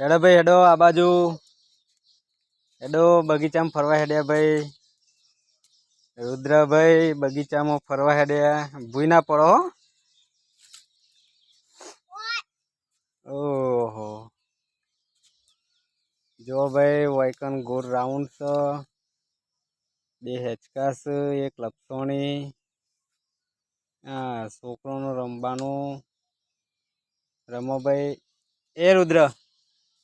હેડો ભાઈ, હેડો આ બાજુ. હેડો, બગીચામાં ફરવા હેડ્યા ભાઈ. રુદ્રભાઈ બગીચામાં ફરવા હેડ્યા. ભૂઈ ના પડો. ઓહો. જો ભાઈ વાયકન ગોળ રાઉન્ડ છે બે હેચકાસ, એક લપસોણી. હા છોકરોનું રમવાનું. રમો ભાઈ. એ રુદ્ર.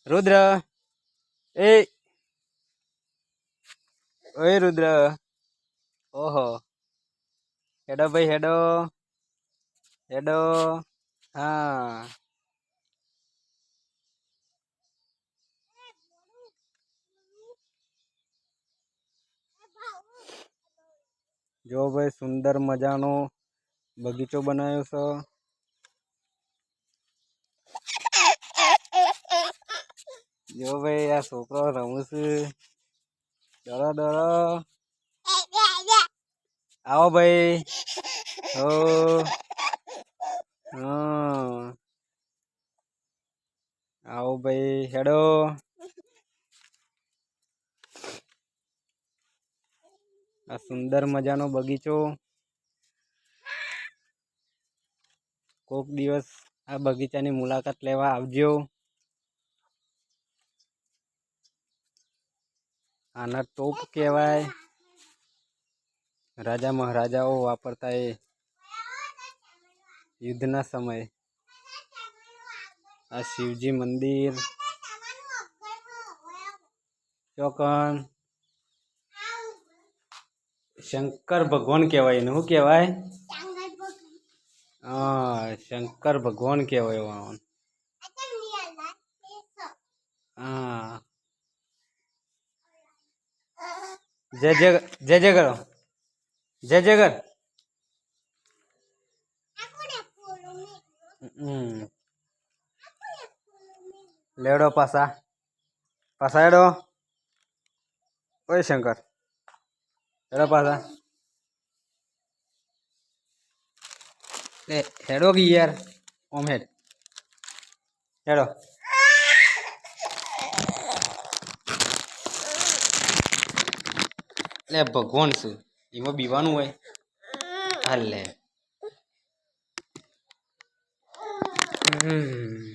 રુદ્ર એ ઓય રુદ્ર ઓહો હેડો ભાઈ હેડો હેડો હા જો ભાઈ સુંદર મજાનો બગીચો બનાવ્યો છે જો ભાઈ આ છોકરો રમું છું ડરો ડરો આવો ભાઈ હો આવો ભાઈ હેડો આ સુંદર મજાનો બગીચો. કોક દિવસ આ બગીચાની મુલાકાત લેવા આવજો. આના ટોપ કહેવાય. રાજા મહારાજાઓ વાપરતા એ યુદ્ધના સમયે. આ શિવજી મંદિર, ચોકન, શંકર ભગવાન કહેવાય એને. શું કહેવાય? હા, શંકર ભગવાન કહેવાય હા. જય જય જય જય કરો. જય જય કર. લેડો પાસા. પાસા એડો ઓય શંકર. એડો પાસા. એ હેડો કે યાર. ઓમ હેડ. હેડો. લે ભગવાન શું એમાં બીવાનું હોય. હાલે હમ.